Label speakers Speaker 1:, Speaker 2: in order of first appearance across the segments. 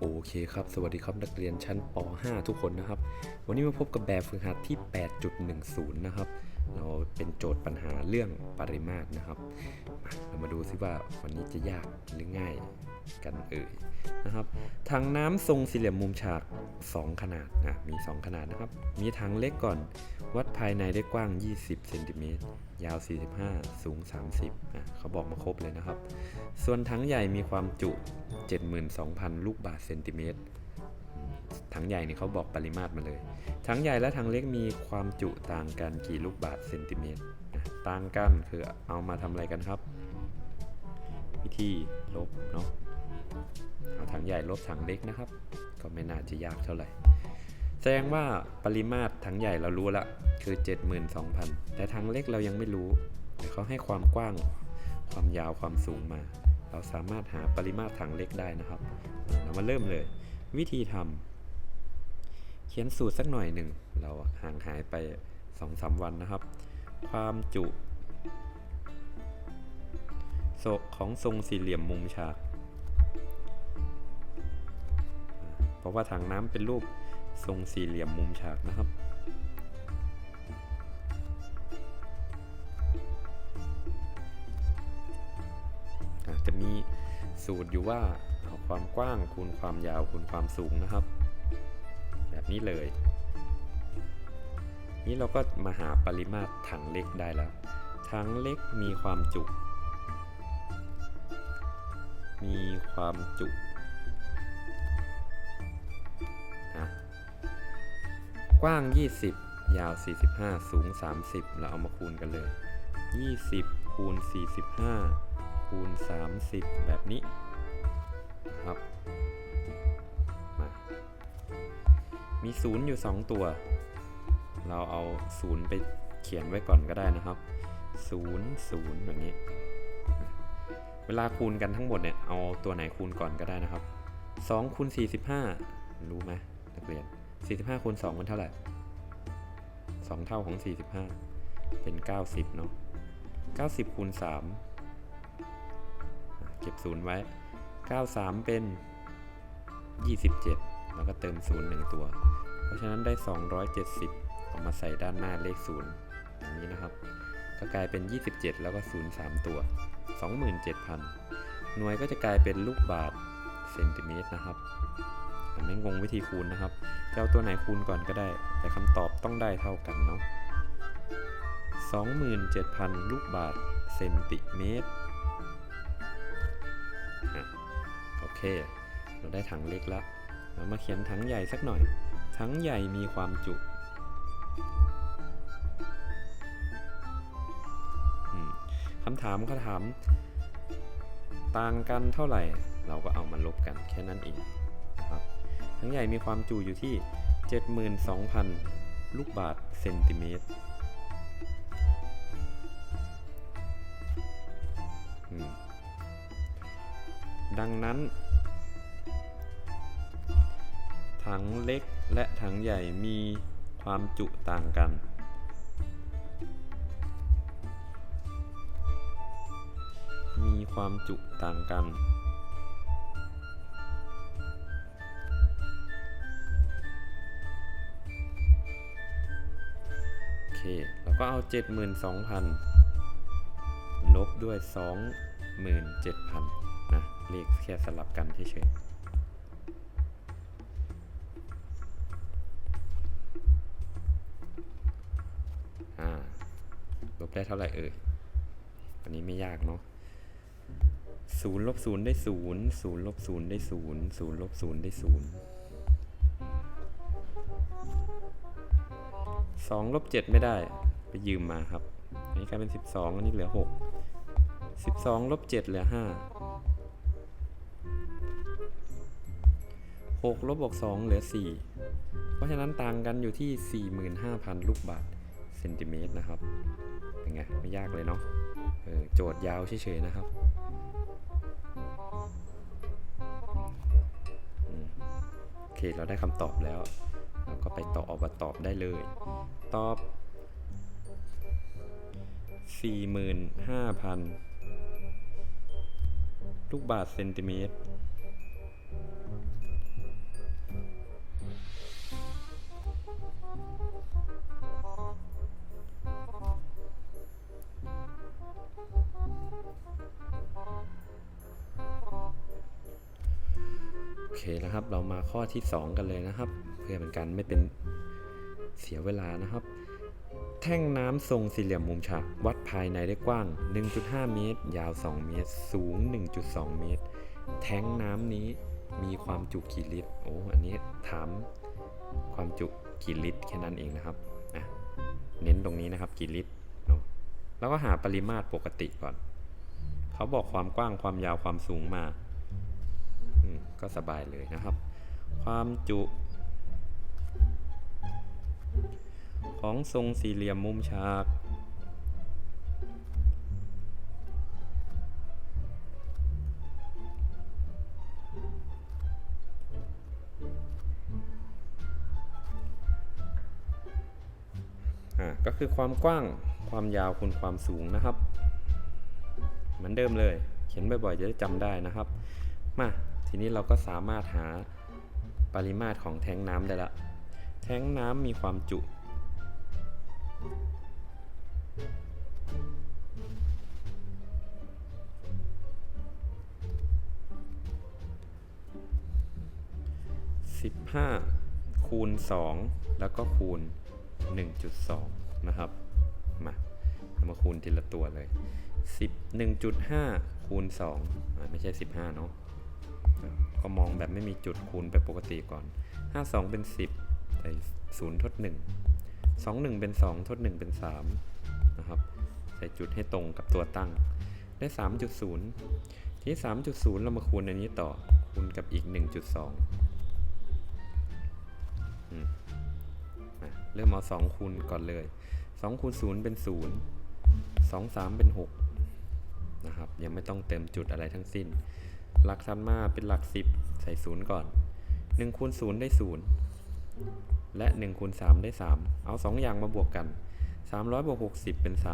Speaker 1: โอเคครับ สวัสดีครับนักเรียนชั้นป .5 ทุกคนนะครับ วันนี้มาพบกับแบบฝึกหัดที่ 8.10 นะครับ เราเป็นโจทย์ปัญหาเรื่องปริมาตรนะครับ เรามาดูซิว่าวันนี้จะยากหรือง่ายกันเอ่ยนะครับถังน้ำทรงสี่เหลี่ยมมุมฉาก 2 ขนาดนะมี 2 ขนาดนะครับ มีถังเล็กก่อน วัดภายในได้กว้าง 20เซนติเมตรยาว 45 สูง 30อะเขาบอกมาครบเลยนะครับ ส่วนถังใหญ่มีความจุ 72,000 ลูกบาศก์เซนติเมตร ถังใหญ่เนี่ยเขาบอกปริมาตรมาเลย ถังใหญ่และถังเล็กมีความจุต่างกันกี่ลูกบาศก์เซนติเมตรต่างกันคือเอามาทำอะไรกันครับ วิธีลบเนาะเอาถังใหญ่ลบถังเล็กนะครับ ก็ไม่น่าจะยากเท่าไหร่ แสดงว่าปริมาตรถังใหญ่เรารู้ละคือ 72,000 แต่ถังเล็กเรายังไม่รู้แต่เขาให้ความกว้างความยาวความสูงมา เราสามารถหาปริมาตรถังเล็กได้นะครับ เรามาเริ่มเลย วิธีทำ ขียนสูตรสักหน่อยหนึ่ง เราห่างหายไป2-3วันนะครับ ความจุโศกของทรงสี่เหลี่ยมมุมฉาก เพราะว่าถังน้ำเป็นรูปทรงสี่เหลี่ยมมุมฉากนะครับ จะมีสูตรอยู่ว่าความกว้างคูณความยาวคูณความสูงนะครับ แบบนี้เลย นี้เราก็มาหาปริมาตรถังเล็กได้แล้ว ถังเล็กมีความจุ มีความจุนะกว้าง 20 ยาว 45 สูง 30 เราเอามาคูณกันเลย 20 คูณ 45 คูณ 30 แบบนี้นะครับ มีศูนย์อยู่ 2 ตัว เราเอาศูนย์ไปเขียนไว้ก่อนก็ได้นะครับ 0 0แบบนี้ เวลาคูณกันทั้งหมดเนี่ย เอาตัวไหนคูณก่อนก็ได้นะครับ2คูณ45 รู้ไหมนักเรียน 45คูณ2มันเท่าไหร่ 2 เท่าของ 45 เป็น 90 เนาะ90คูณ3เก็บศูนย์ไว้ 93 เป็น 27 แล้วก็เติม0 1ตัว ราะฉะนั้นได้ 270 เอามาใส่ด้านหน้าเลข0อย่างนี้นะครับ ก็กลายเป็น 27 แล้วก็ 0 3 ตัว 27,000 หน่วยก็จะกลายเป็นลูกบาศก์เซนติเมตรนะครับอ่ไม่งงวิธีคูณนะครับจะเอาตัวไหนคูณก่อนก็ได้ แต่คำตอบต้องได้เท่ากันเนาะ27,000 ลูกบาศก์เซนติเมตรอะโอเค เราได้ถังเล็กละ เรามาเขียนถังใหญ่สักหน่อย ถังใหญ่มีความจุคำถามเขาถาม ต่างกันเท่าไหร่ เราก็เอามาลบกันแค่นั้นเองครับถังใหญ่มีความจุอยู่ที่ 72,000 ลูกบาศก์เซนติเมตรดังนั้น ถังเล็ก และถังใหญ่มีความจุต่างกัน มีความจุต่างกัน โอเค แล้วก็เอา 72,000 ลบด้วย 27,000 นะ เลขแค่สลับกันเฉยๆ ได้เท่าไหร่เอ่ยอันนี้ไม่ยากเนาะศูนย์ลบศูนย์ได้ศูนย์ศูนย์ลบศูนย์ได้ศูนย์ศูนย์ลบศูนย์ได้ศูนย์สองลบเจ็ดไม่ได้ ไปยืมมาครับ อันนี้กลายเป็นสิบสองอันนี้เหลือหกสิบสองลบเจ็ดเหลือห้าหกลบบวกสองเหลือสี่เพราะฉะนั้นต่างกันอยู่ที่สี่หมื่นห้าพันลูกบาศก์เซนติเมตรนะครับ เป็นไงไม่ยากเลยเนาะโจทย์ยาวเฉยๆนะครับโอเคเราได้คำตอบแล้ว เราก็ไปต่อออบตอบได้เลย ตอบ 45,000 ลูกบาศก์เซนติเมตร เคนะครับ เรามาข้อที่ 2 กันเลยนะครับ เพื่อเป็นการไม่เป็นเสียเวลานะครับ แท่งน้ำทรงสี่เหลี่ยมมุมฉากวัดภายในได้กว้าง 1.5 เมตร ยาว 2 เมตร สูง 1.2 เมตร แท้งน้ำนี้มีความจุกี่ลิตร โอ้ อันนี้ถามความจุกี่ลิตรแค่นั้นเองนะครับอะเน้นตรงนี้นะครับกี่ลิตรเนาะแล้วก็หาปริมาตรปกติก่อน เขาบอกความกว้างความยาวความสูงมา ก็สบายเลยนะครับ ความจุของทรงสี่เหลี่ยมมุมฉากอ่าก็คือความกว้างความยาวคูณความสูงนะครับ เหมือนเดิมเลย เขียนบ่อยๆจะได้จำได้นะครับ มาทีนี้เราก็สามารถหาปริมาตรของแท้งน้ำได้ละ แท้งน้ำมีความจุ 15 คูณ 2 แล้วก็คูณ 1.2 นะครับ มาเรามาคูณทีละตัวเลย 11.5 คูณ2อ่าไม่ใช่ 15 เนาะ ก็มองแบบไม่มีจุดคูณไปปกติก่อน 52 เป็น 10 ใส่0ทด 1 21 เป็น 2 ทด 1 เป็น 3 นะครับ ใส่จุดให้ตรงกับตัวตั้ง ได้ 3.0 ทีนี้3.0 เรามาคูณอันนี้ต่อ คูณกับอีก 1.2อืมอะเริ่มเอา 2 คูณก่อนเลย 2 คูณ 0 เป็น 0 2 3 เป็น 6 นะครับ ยังไม่ต้องเต็มจุดอะไรทั้งสิ้น หลักทันมาเป็นหลัก 10 ใส่0ก่อน1คูณ0ได้ 0 และ1คูณ3ได้ 3 เอา 2 อย่างมาบวกกัน 300บวก60 เป็น 360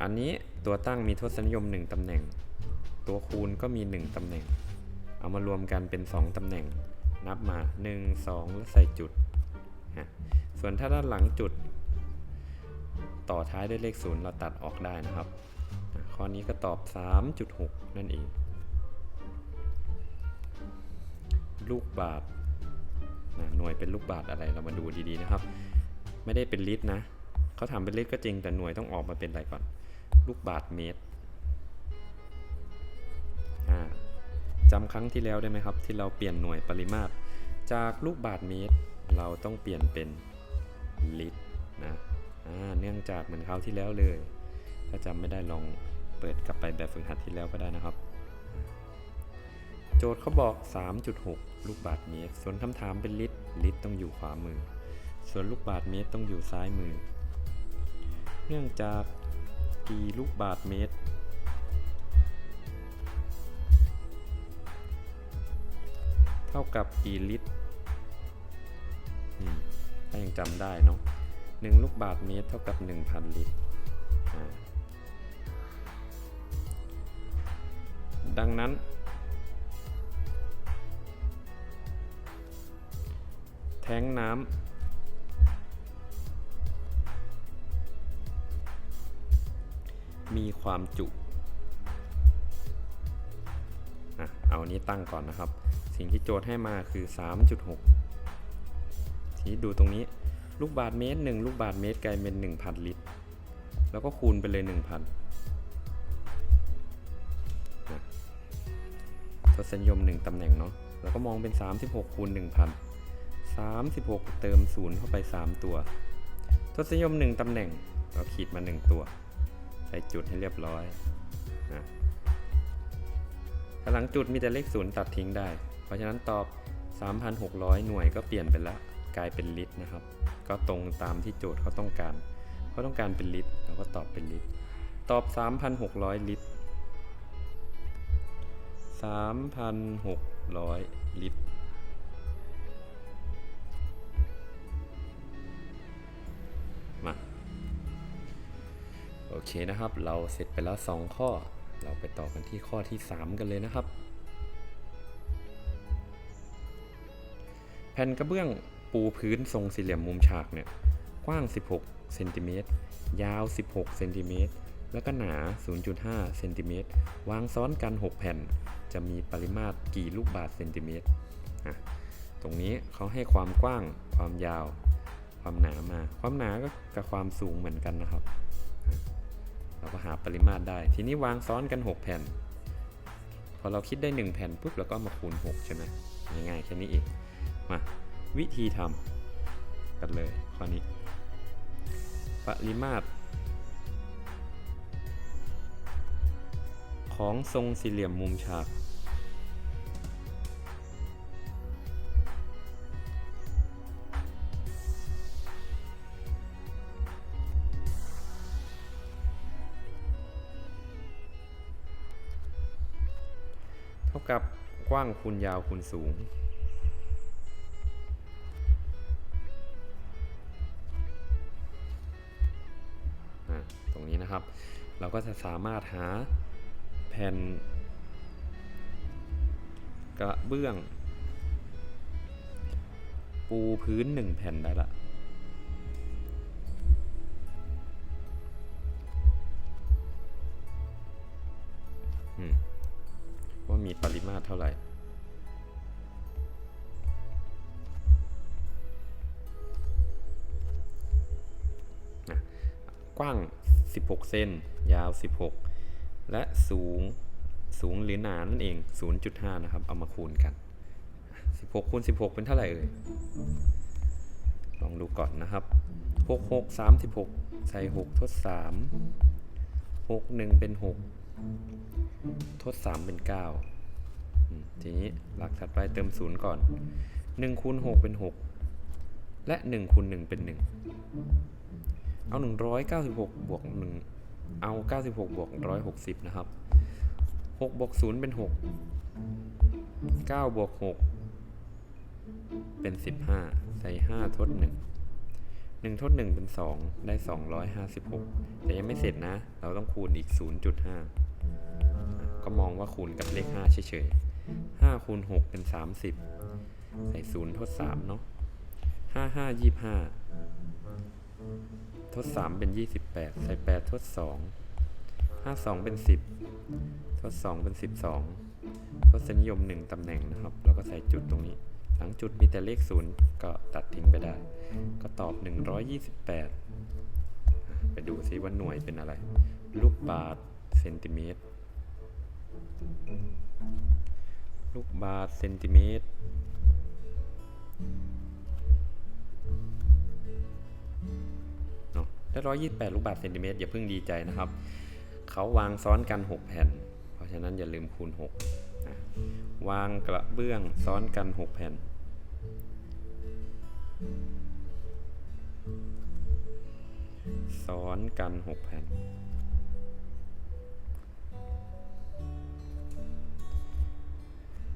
Speaker 1: อันนี้ตัวตั้งมีทศนิยม 1 ตำแหน่ง ตัวคูณก็มี 1 ตำแหน่ง เอามารวมกันเป็น 2 ตำแหน่ง นับมา 1 2 แล้วใส่จุด ส่วนถ้าด้านหลังจุด ต่อท้ายด้วยเลข 0 เราตัดออกได้นะครับ ข้อนี้ก็ตอบ 3.6 นั่นเอง ลูกบาทนะหน่วยเป็นลูกบาทอะไรเรามาดูดีๆนะครับ ไม่ได้เป็นลิตรนะเขาทำเป็นลิตรก็จริงแต่หน่วยต้องออกมาเป็นอะไรก่อน ลูกบาทเมตรจำครั้งที่แล้วได้ไหมครับ ที่เราเปลี่ยนหน่วยปริมาตร จากลูกบาทเมตร เราต้องเปลี่ยนเป็นลิตรนะเนื่องจากเหมือนคราวที่แล้วเลย ถ้าจำไม่ได้ลองเปิดกลับไปแบบฝึกหัดที่แล้วก็ได้นะครับ โจทย์เขาบอก 3.6 ลูกบาทเมตร ส่วนคำถามเป็นลิตร ลิตรต้องอยู่ขวามือ ส่วนลูกบาทเมตรต้องอยู่ซ้ายมือ เนื่องจากกี่ลูกบาทเมตร เท่ากับกี่ลิตรถ้ายังจำได้เนาะหนึ่งลูกบาทเมตรเท่ากับ 1,000 ลิตร ดังนั้น แท้งน้ำมีความจุเอาอันนี้ตั้งก่อนนะครับ สิ่งที่โจทย์ให้มาคือ 3.6 ทีนี้ดูตรงนี้ ลูกบาทเมตร 1 ลูกบาทเมตรกลายเป็น 1,000 ลิตร แล้วก็คูณไปเลย 1,000 ทศนิยม 1ตำแหน่งเนาะแล้วก็มองเป็น 36คูณ1,000 36 เติม 0 เข้าไป 3 ตัว ทศนิยม 1ตำแหน่งเราขีดมา 1 ตัว ใส่จุดให้เรียบร้อยนะถ้าหลังจุดมีแต่เลขศูนย์ตัดทิ้งได้ เพราะฉะนั้นตอบ 3,600 หน่วยก็เปลี่ยนไปแล้วกลายเป็นลิตรนะครับ ก็ตรงตามที่โจทย์เขาต้องการเขาต้องการเป็นลิตรเราก็ตอบเป็นลิตร ตอบ 3,600 ลิตร 3,600 ลิตร มา โอเคนะครับ เราเสร็จไปแล้ว 2 ข้อ เราไปต่อกันที่ข้อที่ 3 กันเลยนะครับ แผ่นกระเบื้องปูพื้นทรงสี่เหลี่ยมมุมฉากเนี่ย กว้าง 16 เซนติเมตร ยาว 16 เซนติเมตร แล้วก็หนา 0.5 เซนติเมตร วางซ้อนกัน 6 แผ่น จะมีปริมาตรกี่ลูกบาศก์เซนติเมตร ตรงนี้เขาให้ความกว้าง ความยาว ความหนามา ความหนาก็กับความสูงเหมือนกันนะครับ เราก็หาปริมาตรได้ ทีนี้วางซ้อนกัน 6 แผ่น พอเราคิดได้ 1 แผ่นปุ๊บเราก็มาคูณ 6 ใช่ไหมง่ายๆแค่นี้เอง มา วิธีทำกันเลยข้อนี้ ปริมาตร ของทรงสี่เหลี่ยมมุมฉากเท่ากับกว้างคูณยาวคูณสูงอะตรงนี้นะครับ เราก็จะสามารถหา ผ่น กระเบื้อง ปูพื้นหนึ่งแผ่นได้ละว่ามีปริมาตรเท่าไหร่กว้าง 16 เซนยาว 16 และสูงสูงหรือหนานั่นเอง 0.5 นะครับ เอามาคูณกัน 16คูณ16 เป็นเท่าไหร่เอ่ย ลองดูก่อนนะครับ 6 6 36 ใส่ 6 ทด 3 6 1 เป็น 6 ทด 3 เป็น 9 ทีนี้หลักถัดไปเติม 0 ก่อน 1คูณ6 เป็น 6 และ1คูณ1เป็น 1 เอา 196 บวก 1 เอา 96 บวก 160 นะครับ 6 บวก 0 เป็น 6 9 บวก 6 เป็น 15 ใส่ 5 ทด 1 1 ทด 1 เป็น 2 ได้ 256 แต่ยังไม่เสร็จนะ เราต้องคูณอีก 0.5 ก็มองว่าคูณกับเลข 5 เฉยๆ5คูณ 6 เป็น 30 ใส่ 0 ทด 3 เนาะ5 5 25 ทด 3 เป็น 28 ใส่ 8 ทด 2 52 เป็น 10 ทด 2 เป็น 12 ทศนิยม 1 ตำแหน่งนะครับ เราก็ใส่จุดตรงนี้ หลังจุดมีแต่เลข 0 ก็ตัดทิ้งไปได้ ก็ตอบ 128อะไปดูซิว่าหน่วยเป็นอะไร ลูกบาศก์เซนติเมตร ลูกบาศก์เซนติเมตร ได้ร้อยยี่แปดลูกบาศก์เซนติเมตรอย่าเพิ่งดีใจนะครับ เขาวางซ้อนกัน 6 แผ่น เพราะฉะนั้นอย่าลืมคูณ6นะวางกระเบื้องซ้อนกัน 6 แผ่น ซ้อนกัน 6 แผ่น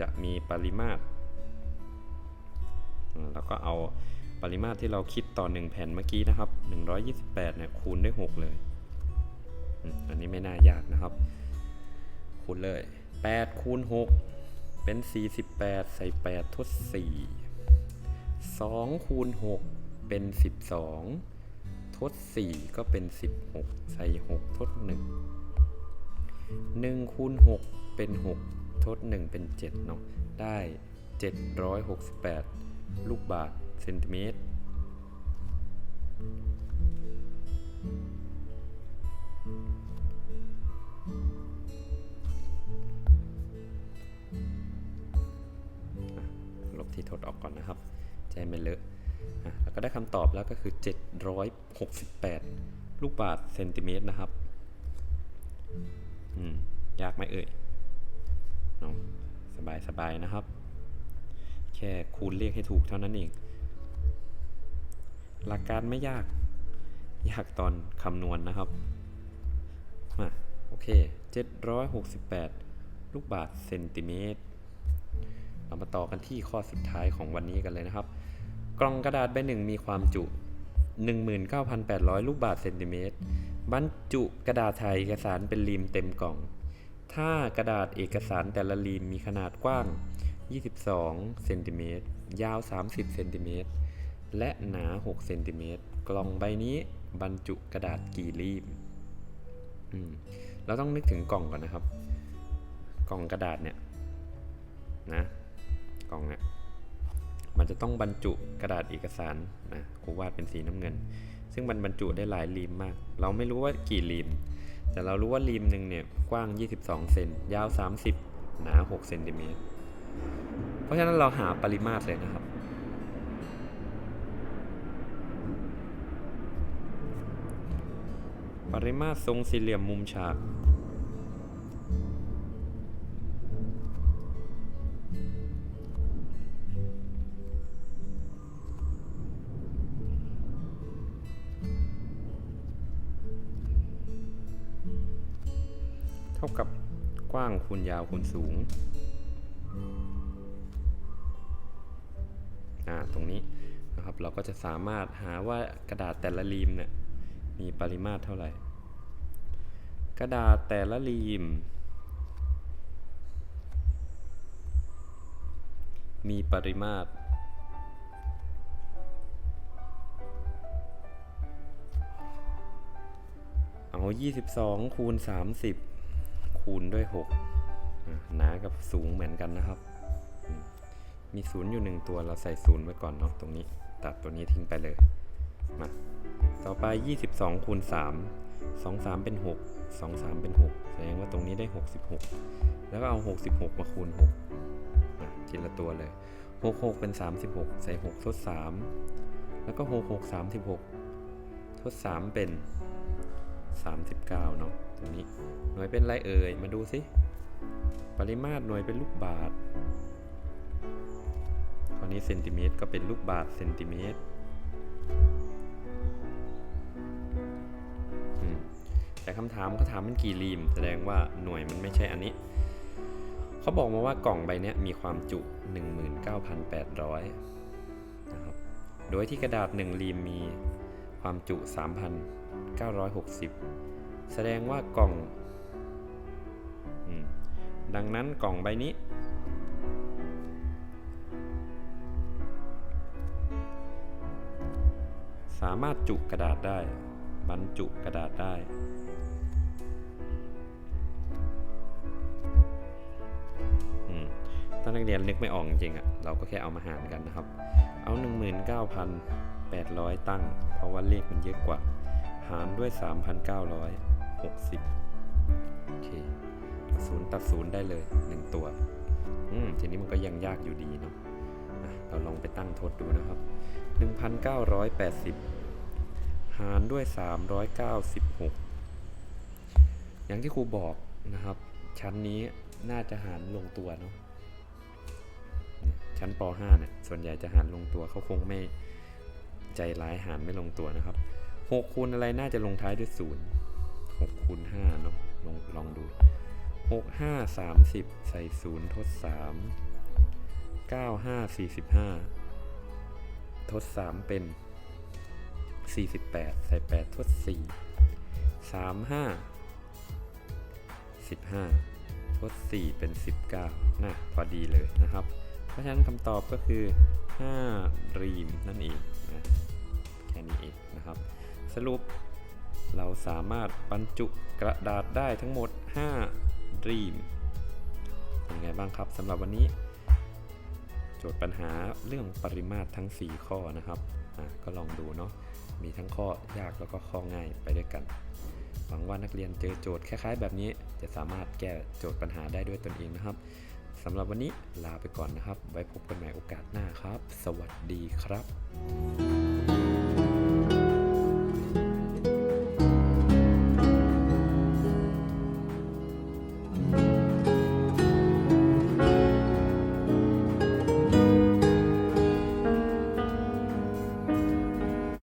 Speaker 1: จะมีปริมาตร แล้วก็เอา ปริมาตรที่เราคิดต่อ 1 แผ่นเมื่อกี้นะครับ 128เนี่ยคูณด้วย6เลย อันนี้ไม่น่ายากนะครับ คูณเลย 8คูณ6เป็น 48 ใส่ 8 ทด 4 2คูณ6เป็น 12 ทด 4 ก็เป็น 16 ใส่ 6 ทด 1 1คูณ6เป็น 6 ทด 1 เป็น 7 เนาะ ได้ 768 ลูกบาศก์ เซนติเมตรลบที่ทดออกก่อนนะครับจะให้ไม่เลอะแล้วก็ได้คำตอบแล้วก็คือ 768 ลูกบาศก์เซนติเมตรนะครับอืมยากไหมเอ่ยเนาะสบายสบายนะครับ แค่คูณเลขให้ถูกเท่านั้นเอง หลักการไม่ยาก ยากตอนคำนวณนนะครับมาโอเค 768 ลูกบาศก์เซนติเมตร เรามาต่อกันที่ข้อสุดท้ายของวันนี้กันเลยนะครับ กล่องกระดาษใบหนึ่งมีความจุ 19,800 ลูกบาศก์เซนติเมตร บรรจุกระดาษถ่ายเอกสารเป็นรีมเต็มกล่อง ถ้ากระดาษเอกสารแต่ละรีมมีขนาดกว้าง 22 เซนติเมตร ยาว 30 เซนติเมตร และหนา 6 เซนติเมตร กล่องใบนี้บรรจุกระดาษกี่รีมอืมเราต้องนึกถึงกล่องก่อนนะครับ กล่องกระดาษเนี่ยนะกล่องเนี่ยมันจะต้องบรรจุกระดาษเอกสารนะครูวาดเป็นสีน้ำเงิน ซึ่งมันบรรจุได้หลายรีมมาก เราไม่รู้ว่ากี่รีม แต่เรารู้ว่ารีมหนึ่งเนี่ยกว้าง 22 เซนยาว 30 หนา 6 เซนติเมตร เพราะฉะนั้นเราหาปริมาตรเลยนะครับ ปริมาตรทรงสี่เหลี่ยมมุมฉาก เท่ากับกว้างคูณยาวคูณสูงอ่าตรงนี้นะครับเราก็จะสามารถหาว่ากระดาษแต่ละรีมเนี่ยมีปริมาตรเท่าไหร่ กระดาษแต่ละรีม มีปริมาตร เอา 22 คูณ 30 คูณด้วย 6 หนากับสูงเหมือนกันนะครับมมีศูนย์อยู่หนึ่งตัวเราใส่ศูนย์ไว้ก่อนเนาะตรงนี้ ตัดตัวนี้ทิ้งไปเลย มา ต่อไป 22 คูณ 3 2 3 เป็น 6 2 3 เป็น 6 แสดงว่าตรงนี้ได้ 66 แล้วก็เอา 66 มาคูณ6มาทีละตัวเลย 66 เป็น 36 ใส่ 6 ทด 3 แล้วก็ 66 36 ทด 3 เป็น 39 เนาะตรงนี้หน่วยเป็นไรเอ่ย มาดูสิ ปริมาตรหน่วยเป็นลูกบาศก์คราวนี้เซนติเมตรก็เป็นลูกบาศก์เซนติเมตร แต่คำถามเขาถามมันกี่รีม แสดงว่าหน่วยมันไม่ใช่อันนี้ เขาบอกมาว่ากล่องใบนี้มีความจุ 19,800นะครับ โดยที่กระดาษ 1 รีมมีความจุ 3,960 แสดงว่ากล่อง ดังนั้นกล่องใบนี้สามารถจุกระดาษได้ บรรจุกระดาษได้ ถ้านักเรียนนึกไม่ออกจริงๆอะเราก็แค่เอามาหารกันนะครับ เอา 19,800 ตั้ง เพราะว่าเลขมันเยอะกว่า หารด้วย 3,960 โอเคศูนย์ตัดศูนย์ได้เลย 1 ตัว อืมทีนี้มันก็ยังยากอยู่ดีเนาะเราลองไปตั้งทดดูนะครับ 1,980 หารด้วย 396 อย่างที่ครูบอกนะครับ ชั้นนี้น่าจะหารลงตัวเนาะ ชั้นป .5 เนี่ยส่วนใหญ่จะหารลงตัวเขาคงไม่ใจร้ายหารไม่ลงตัวนะครับ6คูณอะไรน่าจะลงท้ายด้วย0 6คูณ5เนาะลองลองดู 6 5 30 ใส่ 0 ทด 3 9 5 45 ทด 3 เป็น 48 ใส่ 8 ทด 4 35 15 ทด 4 เป็น 19นะพอดีเลยนะครับ เพราะฉะนั้นคำตอบก็คือ5รีมนั่นเองนะแค่นี้เองนะครับ สรุปเราสามารถบรรจุกระดาษได้ทั้งหมด5รีมเป็นไงบ้างครับสำหรับวันนี้ โจทย์ปัญหาเรื่องปริมาตรทั้ง 4 ข้อนะครับก็ลองดูเนาะมีทั้งข้อยากแล้วก็ข้อง่ายไปด้วยกันหวังว่านักเรียนเจอโจทย์คล้ายๆ แบบนี้ จะสามารถแก้โจทย์ปัญหาได้ด้วยตนเองนะครับ สำหรับวันนี้ลาไปก่อนนะครับ ไว้พบกันใหม่โอกาสหน้าครับ สวัสดีครับ